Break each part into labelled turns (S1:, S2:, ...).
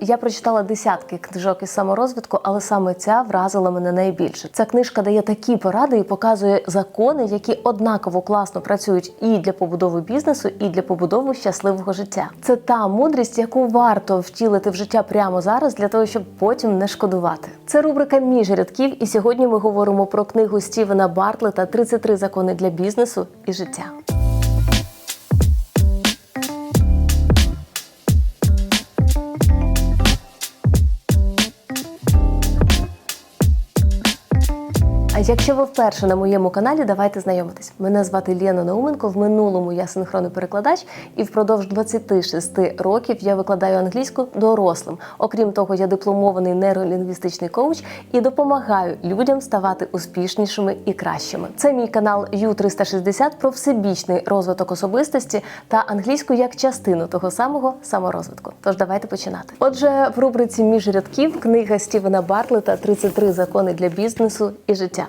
S1: Я прочитала десятки книжок із саморозвитку, але саме ця вразила мене найбільше. Ця книжка дає такі поради і показує закони, які однаково класно працюють і для побудови бізнесу, і для побудови щасливого життя. Це та мудрість, яку варто втілити в життя прямо зараз, для того, щоб потім не шкодувати. Це рубрика між рядків, і сьогодні ми говоримо про книгу Стівена Бартлета «33 закони для бізнесу і життя. А якщо ви вперше на моєму каналі, давайте знайомитись. Мене звати Лена Науменко. В минулому я синхронний перекладач, і впродовж 26 років я викладаю англійську дорослим. Окрім того, я дипломований нейролінгвістичний коуч і допомагаю людям ставати успішнішими і кращими. Це мій канал U360 про всебічний розвиток особистості та англійську як частину того самого саморозвитку. Тож давайте починати. Отже, в рубриці між рядків книга Стівена Бартлета «33 закони для бізнесу і життя.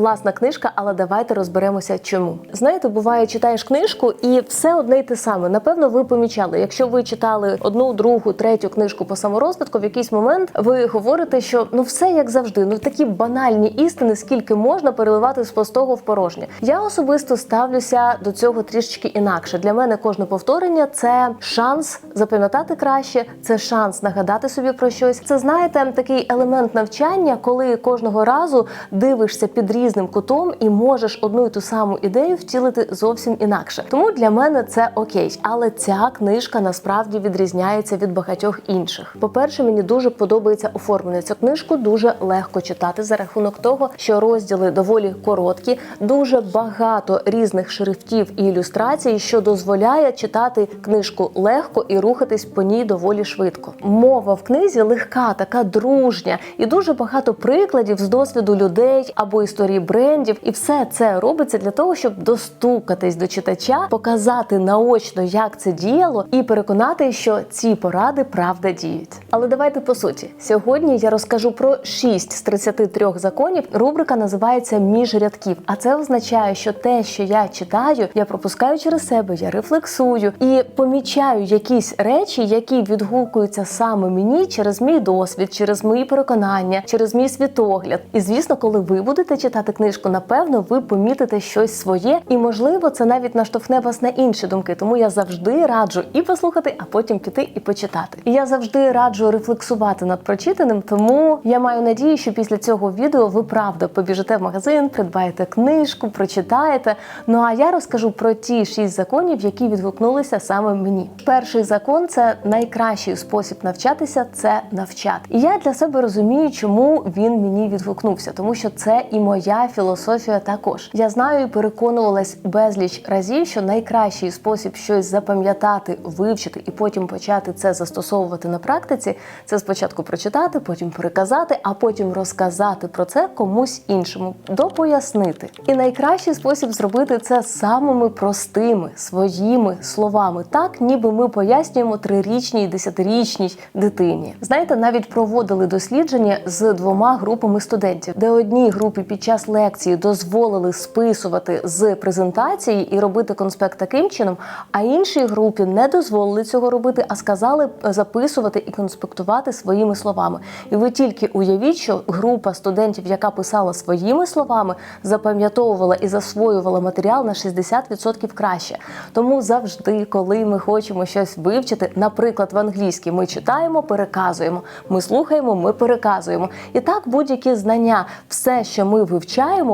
S1: Класна книжка, але давайте розберемося, чому. Знаєте, буває, читаєш книжку і все одне й те саме. Напевно, ви помічали, якщо ви читали одну, другу, третю книжку по саморозвитку, в якийсь момент ви говорите, що ну все як завжди, ну такі банальні істини, скільки можна переливати з пустого в порожнє. Я особисто ставлюся до цього трішечки інакше. Для мене кожне повторення це шанс запам'ятати краще, це шанс нагадати собі про щось. Це знаєте, такий елемент навчання, коли кожного разу дивишся під різним кутом і можеш одну і ту саму ідею втілити зовсім інакше. Тому для мене це окей. Але ця книжка насправді відрізняється від багатьох інших. По-перше, мені дуже подобається оформлення. Цю книжку дуже легко читати за рахунок того, що розділи доволі короткі, дуже багато різних шрифтів і ілюстрацій, що дозволяє читати книжку легко і рухатись по ній доволі швидко. Мова в книзі легка, така дружня, і дуже багато прикладів з досвіду людей або історії брендів, і все це робиться для того, щоб достукатись до читача, показати наочно, як це діяло, і переконати, що ці поради правда діють. Але давайте по суті. Сьогодні я розкажу про 6 з 33 законів. Рубрика називається між рядків. А це означає, що те, що я читаю, я пропускаю через себе, я рефлексую і помічаю якісь речі, які відгукуються саме мені через мій досвід, через мої переконання, через мій світогляд. І звісно, коли ви будете читати книжку, напевно, ви помітите щось своє, і можливо, це навіть наштовхне вас на інші думки. Тому я завжди раджу і послухати, а потім піти і почитати. І я завжди раджу рефлексувати над прочитаним. Тому я маю надію, що після цього відео ви правда побіжите в магазин, придбаєте книжку, прочитаєте. Ну а я розкажу про ті шість законів, які відгукнулися саме мені. Перший закон це найкращий спосіб навчатися це навчати. І я для себе розумію, чому він мені відгукнувся, тому що це і моя філософія також. Я знаю і переконувалась безліч разів, що найкращий спосіб щось запам'ятати, вивчити і потім почати це застосовувати на практиці це спочатку прочитати, потім переказати, а потім розказати про це комусь іншому, допояснити. І найкращий спосіб зробити це самими простими своїми словами, так ніби ми пояснюємо трирічній, десятирічній дитині. Знаєте, навіть проводили дослідження з двома групами студентів, де одній групі під час лекції дозволили списувати з презентації і робити конспект таким чином, а іншій групі не дозволили цього робити, а сказали записувати і конспектувати своїми словами. І ви тільки уявіть, що група студентів, яка писала своїми словами, запам'ятовувала і засвоювала матеріал на 60% краще. Тому завжди, коли ми хочемо щось вивчити, наприклад, в англійській ми читаємо, переказуємо, ми слухаємо, ми переказуємо. І так будь-які знання, все, що ми вивчаємо,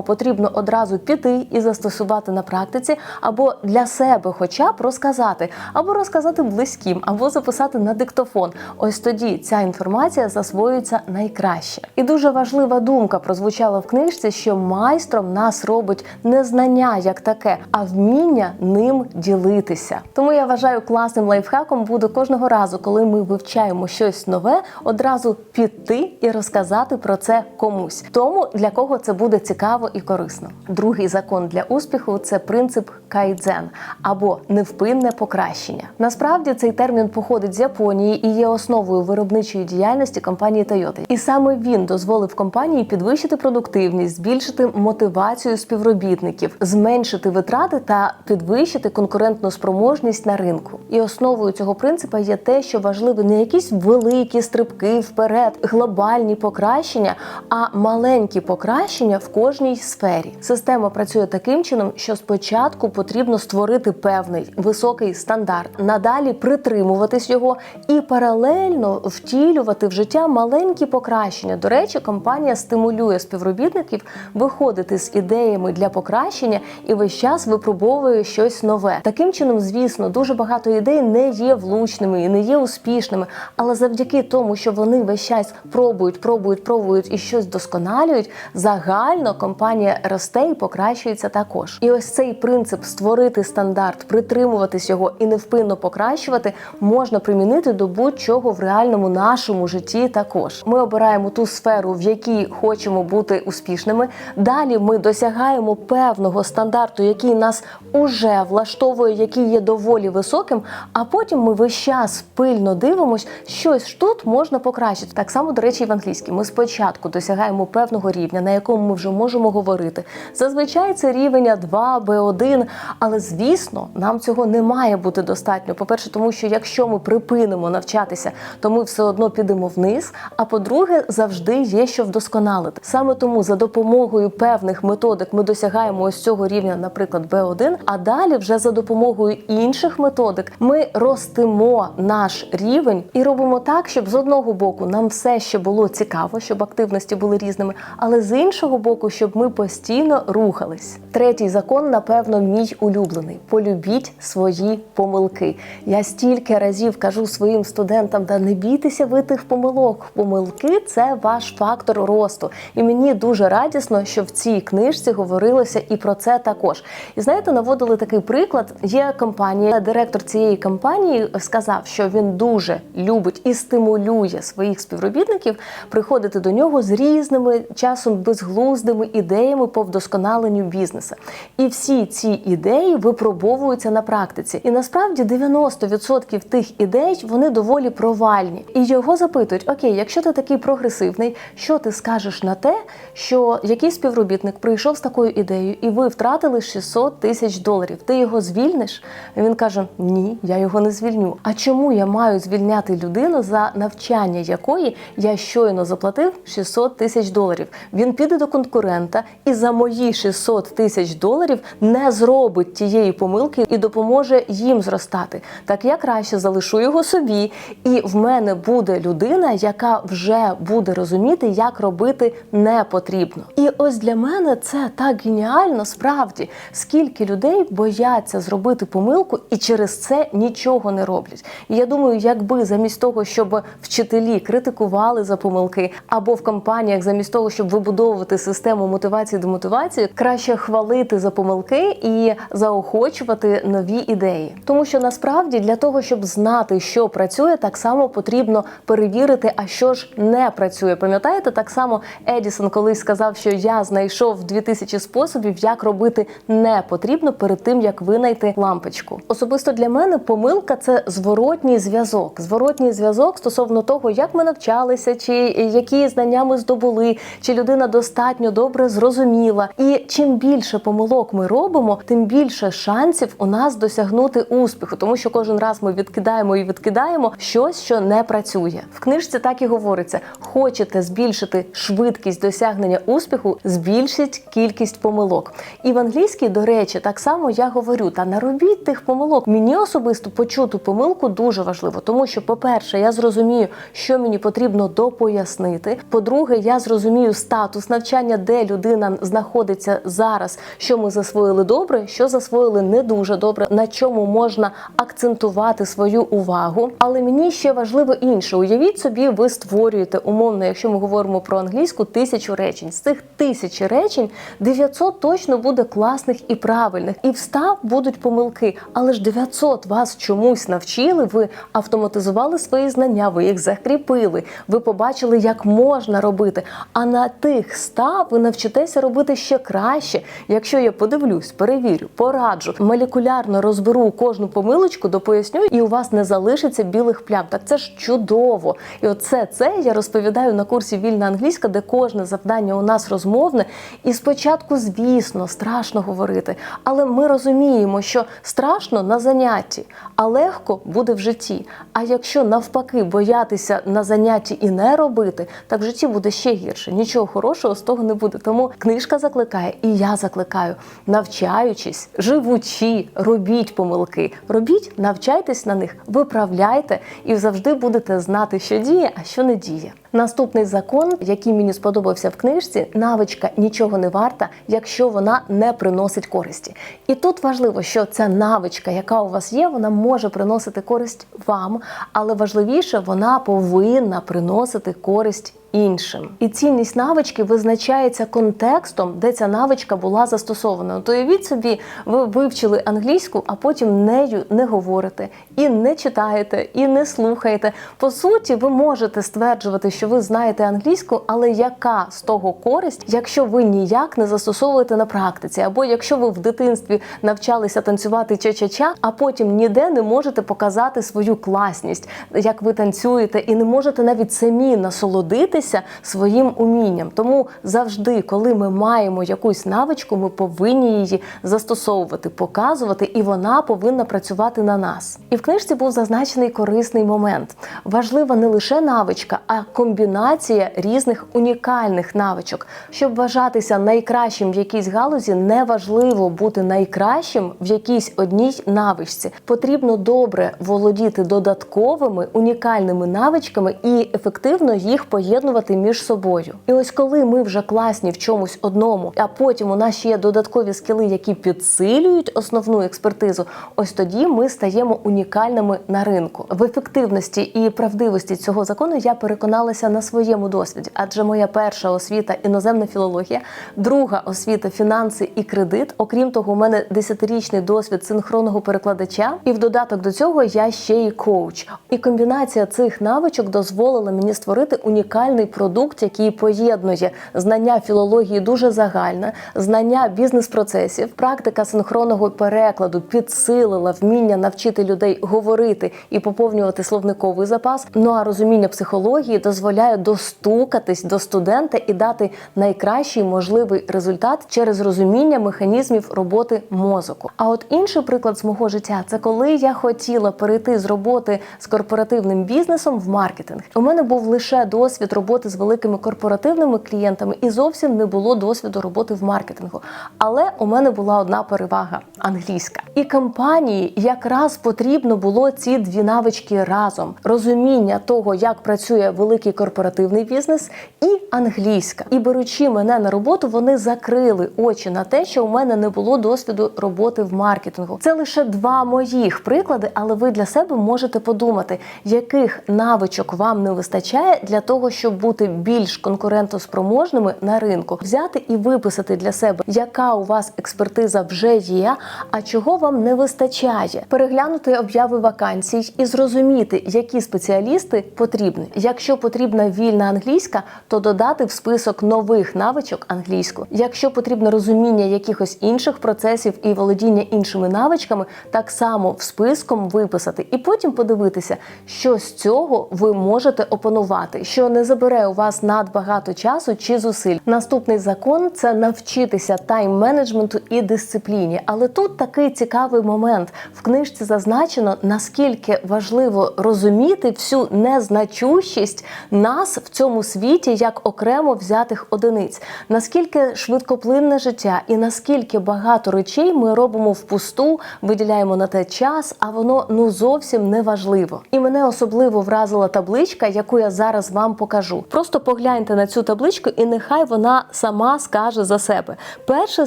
S1: потрібно одразу піти і застосувати на практиці, або для себе, хоча б розказати, або розказати близьким, або записати на диктофон. Ось тоді ця інформація засвоюється найкраще. І дуже важлива думка прозвучала в книжці, що майстром нас робить не знання як таке, а вміння ним ділитися. Тому я вважаю класним лайфхаком буде кожного разу, коли ми вивчаємо щось нове, одразу піти і розказати про це комусь, тому для кого це буде цікаво і корисно. Другий закон для успіху це принцип кайдзен або невпинне покращення. Насправді цей термін походить з Японії і є основою виробничої діяльності компанії Toyota. І саме він дозволив компанії підвищити продуктивність, збільшити мотивацію співробітників, зменшити витрати та підвищити конкурентну спроможність на ринку. І основою цього принципа є те, що важливі не якісь великі стрибки вперед, глобальні покращення, а маленькі покращення в кожній сфері. Система працює таким чином, що спочатку потрібно створити певний високий стандарт, надалі притримуватись його і паралельно втілювати в життя маленькі покращення. До речі, компанія стимулює співробітників виходити з ідеями для покращення і весь час випробовує щось нове. Таким чином, звісно, дуже багато ідей не є влучними і не є успішними, але завдяки тому, що вони весь час пробують, пробують, пробують і щось досконалюють, загально компанія росте і покращується також. І ось цей принцип створити стандарт, притримуватись його і невпинно покращувати можна примінити до будь-чого в реальному нашому житті. Також ми обираємо ту сферу, в якій хочемо бути успішними. Далі ми досягаємо певного стандарту, який нас уже влаштовує, який є доволі високим. А потім ми весь час пильно дивимось, щось тут можна покращити. Так само, до речі, в англійській. Ми спочатку досягаємо певного рівня, на якому ми вже можемо говорити. Зазвичай це рівень А2, Б1, але звісно, нам цього не має бути достатньо. По-перше, тому що якщо ми припинимо навчатися, то ми все одно підемо вниз. А по-друге, завжди є що вдосконалити. Саме тому за допомогою певних методик ми досягаємо ось цього рівня, наприклад, Б1, а далі вже за допомогою інших методик ми ростимо наш рівень і робимо так, щоб з одного боку нам все ще було цікаво, щоб активності були різними, але з іншого боку, щоб ми постійно рухались. Третій закон, напевно, мій улюблений: полюбіть свої помилки. Я стільки разів кажу своїм студентам, да не бійтеся ви тих помилок. Помилки це ваш фактор росту. І мені дуже радісно, що в цій книжці говорилося і про це також. І знаєте, наводили такий приклад. Є компанія, директор цієї компанії сказав, що він дуже любить і стимулює своїх співробітників приходити до нього з різними часом безглуздими ідеями по вдосконаленню бізнесу. І всі ці ідеї випробовуються на практиці. І насправді 90% тих ідей вони доволі провальні. І його запитують: Окей, якщо ти такий прогресивний, що ти скажеш на те, що якийсь співробітник прийшов з такою ідеєю, і ви втратили 600 тисяч доларів? Ти його звільниш? Він каже: Ні, я його не звільню. А чому я маю звільняти людину, за навчання якої я щойно заплатив 600 тисяч доларів? Він піде до конкурента і за мої 600 тисяч доларів не зробить тієї помилки і допоможе їм зростати. Так я краще залишу його собі, і в мене буде людина, яка вже буде розуміти, як робити не потрібно. І ось для мене це так геніально, справді, скільки людей бояться зробити помилку і через це нічого не роблять. І я думаю, якби замість того, щоб вчителі критикували за помилки, або в компаніях замість того, щоб вибудовувати систему мотивації демотивації, краще хвалити за помилки і заохочувати нові ідеї. Тому що насправді для того, щоб знати, що працює, так само потрібно перевірити, а що ж не працює. Пам'ятаєте, так само Едісон колись сказав, що я знайшов 2000 способів, як робити не потрібно перед тим, як винайти лампочку. Особисто для мене помилка це зворотній зв'язок. Зворотній зв'язок стосовно того, як ми навчалися, чи які знання ми здобули, чи людина достатньо добре зрозуміла. І чим більше помилок ми робимо, тим більше шансів у нас досягнути успіху, тому що кожен раз ми відкидаємо і відкидаємо щось, що не працює. В книжці так і говориться: хочете збільшити швидкість досягнення успіху, збільшіть кількість помилок. І в англійській, до речі, так само я говорю: та не робіть тих помилок. Мені особисто почути помилку дуже важливо, тому що, по-перше, я зрозумію, що мені потрібно допояснити. По-друге, я зрозумію статус навчання, де людина знаходиться зараз, що ми засвоїли добре, що засвоїли не дуже добре, на чому можна акцентувати свою увагу. Але мені ще важливо інше. Уявіть собі, ви створюєте умовно, якщо ми говоримо про англійську, тисячу речень. З цих тисячі речень 900 точно буде класних і правильних, і в 100 будуть помилки. Але ж 900 вас чомусь навчили. Ви автоматизували свої знання, ви їх закріпили. Ви побачили, як можна робити. А на тих 100 ви ви навчитеся робити ще краще, якщо я подивлюсь, перевірю, пораджу, молекулярно розберу кожну помилочку, допоясню, і у вас не залишиться білих плям. Так це ж чудово. І оце це я розповідаю на курсі Вільна англійська, де кожне завдання у нас розмовне. І спочатку, звісно, страшно говорити, але ми розуміємо, що страшно на занятті, а легко буде в житті. А якщо навпаки боятися на занятті і не робити, так в житті буде ще гірше. Нічого хорошого з того не буде. Тому книжка закликає, і я закликаю, навчаючись, живучи, робіть помилки, робіть, навчайтесь на них, виправляйте і завжди будете знати, що діє, а що не діє. Наступний закон, який мені сподобався в книжці, навичка нічого не варта, якщо вона не приносить користі. І тут важливо, що ця навичка, яка у вас є, вона може приносити користь вам, але важливіше, вона повинна приносити користь іншим. І цінність навички визначається контекстом, де ця навичка була застосована. То уявіть собі, ви вивчили англійську, а потім нею не говорите, і не читаєте, і не слухаєте. По суті, ви можете стверджувати, що ви знаєте англійську, але яка з того користь, якщо ви ніяк не застосовуєте на практиці, або якщо ви в дитинстві навчалися танцювати ча-ча-ча, а потім ніде не можете показати свою класність, як ви танцюєте, і не можете навіть самі насолодитися своїм умінням. Тому завжди, коли ми маємо якусь навичку, ми повинні її застосовувати, показувати, і вона повинна працювати на нас. І в книжці був зазначений корисний момент. Важлива не лише навичка, а комбінація різних унікальних навичок. Щоб вважатися найкращим в якійсь галузі, не важливо бути найкращим в якійсь одній навичці. Потрібно добре володіти додатковими унікальними навичками і ефективно їх поєднувати між собою. І ось коли ми вже класні в чомусь одному, а потім у нас ще є додаткові скіли, які підсилюють основну експертизу, ось тоді ми стаємо унікальними на ринку. В ефективності і правдивості цього закону я переконалася на своєму досвіді, адже моя перша освіта іноземна філологія, друга освіта фінанси і кредит. Окрім того, у мене десятирічний досвід синхронного перекладача, і в додаток до цього я ще й коуч. І комбінація цих навичок дозволила мені створити унікальний продукт, який поєднує знання філології дуже загальне, знання бізнес-процесів, практика синхронного перекладу підсилила вміння навчити людей говорити і поповнювати словниковий запас. Ну а розуміння психології дозволяє достукатись до студента і дати найкращий можливий результат через розуміння механізмів роботи мозоку. А от інший приклад з мого життя це коли я хотіла перейти з роботи з корпоративним бізнесом в маркетинг. У мене був лише досвід роботи з великими корпоративними клієнтами і зовсім не було досвіду роботи в маркетингу. Але у мене була одна перевага англійська. І компанії якраз потрібно було ці дві навички разом: розуміння того, як працює великий корпоративний бізнес, і англійська. І беручи мене на роботу, вони закрили очі на те, що у мене не було досвіду роботи в маркетингу. Це лише два моїх приклади, але ви для себе можете подумати, яких навичок вам не вистачає для того, щоб бути більш конкурентоспроможними на ринку, взяти і виписати для себе, яка у вас експертиза вже є, а чого вам не вистачає, переглянути обяви вакансій і зрозуміти, які спеціалісти потрібні. Якщо потрібна вільна англійська, то додати в список нових навичок англійську. Якщо потрібно розуміння якихось інших процесів і володіння іншими навичками, так само в списком виписати, і потім подивитися, що з цього ви можете опанувати, що не забере у вас надбагато часу чи зусиль. Наступний закон це навчитися тайм-менеджменту і дисципліні. Але тут такий цікавий момент в книжці зазначено наскільки важливо розуміти всю незначущість нас в цьому світі як окремо взятих одиниць, наскільки швидкоплинне життя, і наскільки багато речей ми робимо впусту, виділяємо на те час, а воно ну зовсім не важливо. І мене особливо вразила табличка, яку я зараз вам покажу. Просто погляньте на цю табличку, і нехай вона сама скаже за себе. Перший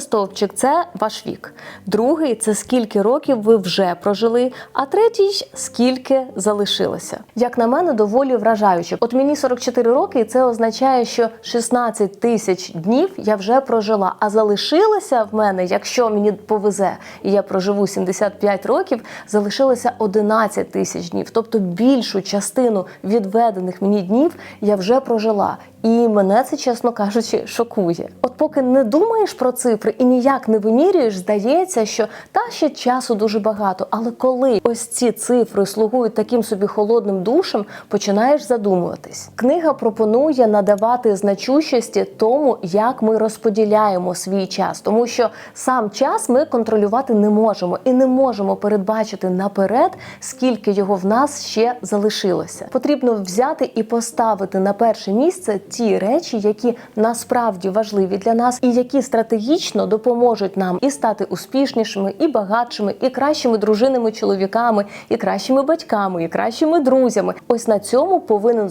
S1: стовпчик це ваш вік, другий це скільки років ви вже прожили, а третій скільки залишилося. Як на мене, доволі вражаюче. От мені 44 роки, і це означає, що 16 тисяч днів я вже прожила. А залишилося в мене, якщо мені повезе, і я проживу 75 років, залишилося 11 тисяч днів. Тобто більшу частину відведених мені днів я вже прожила. І мене це, чесно кажучи, шокує. От поки не думаєш про цифри і ніяк не вимірюєш, здається, що та ще часу дуже багато. Але коли ось ці цифри слугують таким собі холодним душем, починаєш задумуватись. Книга пропонує надавати значущості тому, як ми розподіляємо свій час, тому що сам час ми контролювати не можемо і не можемо передбачити наперед, скільки його в нас ще залишилося. Потрібно взяти і поставити на перше місце ті речі, які насправді важливі для нас, і які стратегічно допоможуть нам і стати успішнішими, і багатшими, і кращими дружинами, чоловіками, і кращими батьками, і кращими друзями. Ось на цьому повинен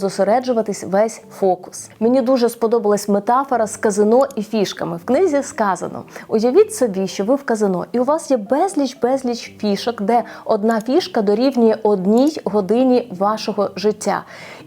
S1: зосереджуватись весь фокус. Мені дуже сподобалась метафора з казино і фішками. В книзі сказано: уявіть собі, що ви в казино, і у вас є безліч безліч фішок, де одна фішка дорівнює одній годині вашого життя.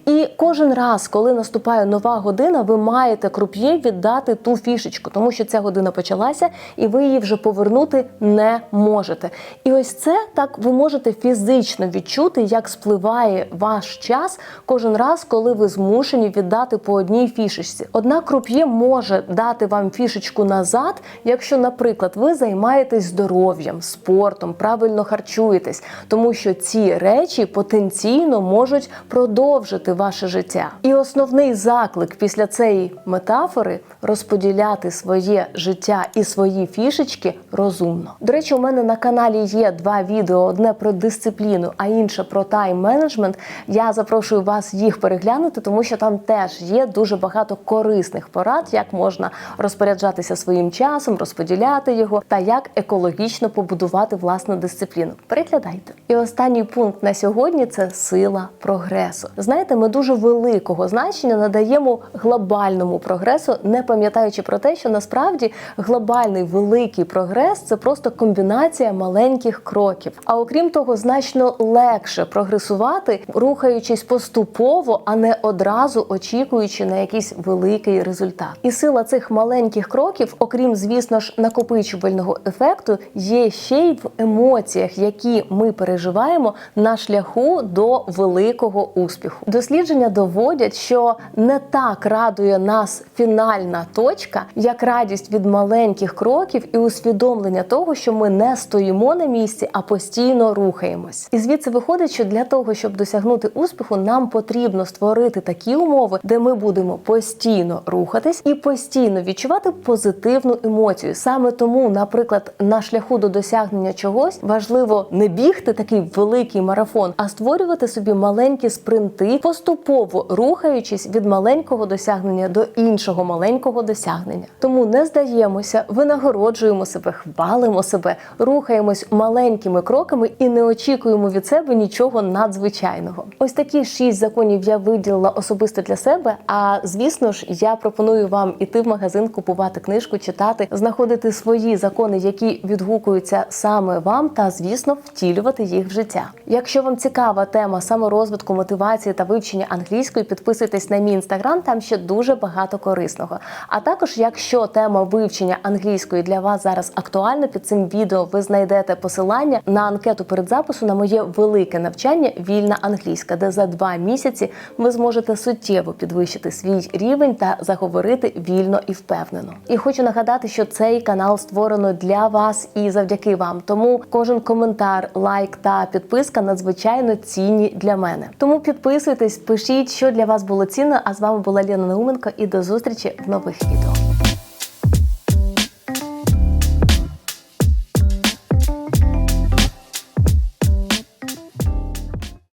S1: І кожен раз, коли наступає нова година, ви маєте круп'є віддати ту фішечку, тому що ця година почалася, і ви її вже повернути не можете. І ось це так ви можете фізично відчути, як спливає ваш час кожен раз, коли ви змушені віддати по одній фішечці. Однак круп'є може дати вам фішечку назад, якщо, наприклад, ви займаєтесь здоров'ям, спортом, правильно харчуєтесь, тому що ці речі потенційно можуть продовжити ваше життя. І основний заклик після цієї метафори розподіляти своє життя і свої фішечки розумно. До речі, у мене на каналі є два відео: одне про дисципліну, а інше про тайм-менеджмент. Я запрошую вас їх переглянути, тому що там теж є дуже багато корисних порад, як можна розпоряджатися своїм часом, розподіляти його та як екологічно побудувати власну дисципліну. Переглядайте. І останній пункт на сьогодні це сила прогресу. Знаєте, ми дуже великого значення надаємо глобальному прогресу, не пам'ятаючи про те, що насправді глобальний великий прогрес це просто комбінація маленьких кроків. А окрім того, значно легше прогресувати, рухаючись поступово, а не одразу очікуючи на якийсь великий результат. І сила цих маленьких кроків, окрім, звісно ж, накопичувального ефекту, є ще й в емоціях, які ми переживаємо на шляху до великого успіху. Дослідження доводять, що не так радує нас фінальна точка, як радість від маленьких кроків і усвідомлення того, що ми не стоїмо на місці, а постійно рухаємось. І звідси виходить, що для того, щоб досягнути успіху, нам потрібно створити такі умови, де ми будемо постійно рухатись і постійно відчувати позитивну емоцію. Саме тому, наприклад, на шляху до досягнення чогось важливо не бігти такий великий марафон, а створювати собі маленькі спринти, поступово рухаючись від маленького досягнення до іншого маленького досягнення. Тому не здаємося, винагороджуємо себе, хвалимо себе, рухаємось маленькими кроками і не очікуємо від себе нічого надзвичайного. Ось такі шість законів я виділила особисто для себе. А звісно ж, я пропоную вам іти в магазин, купувати книжку, читати, знаходити свої закони, які відгукуються саме вам, та звісно, втілювати їх в життя. Якщо вам цікава тема саморозвитку, мотивації та вивчення англійської, підписуйтесь на мій інстаграм, там ще дуже багато корисного. А також, якщо тема вивчення англійської для вас зараз актуальна, під цим відео ви знайдете посилання на анкету перед запису на моє велике навчання Вільна англійська, де за два місяці ви зможете суттєво підвищити свій рівень та заговорити вільно і впевнено. І хочу нагадати, що цей канал створено для вас і завдяки вам. Тому кожен коментар, лайк та підписка надзвичайно цінні для мене. Тому підписуйтесь, пишіть, що для вас було цінно. А з вами була Лена Науменко і до зустрічі в нових відео.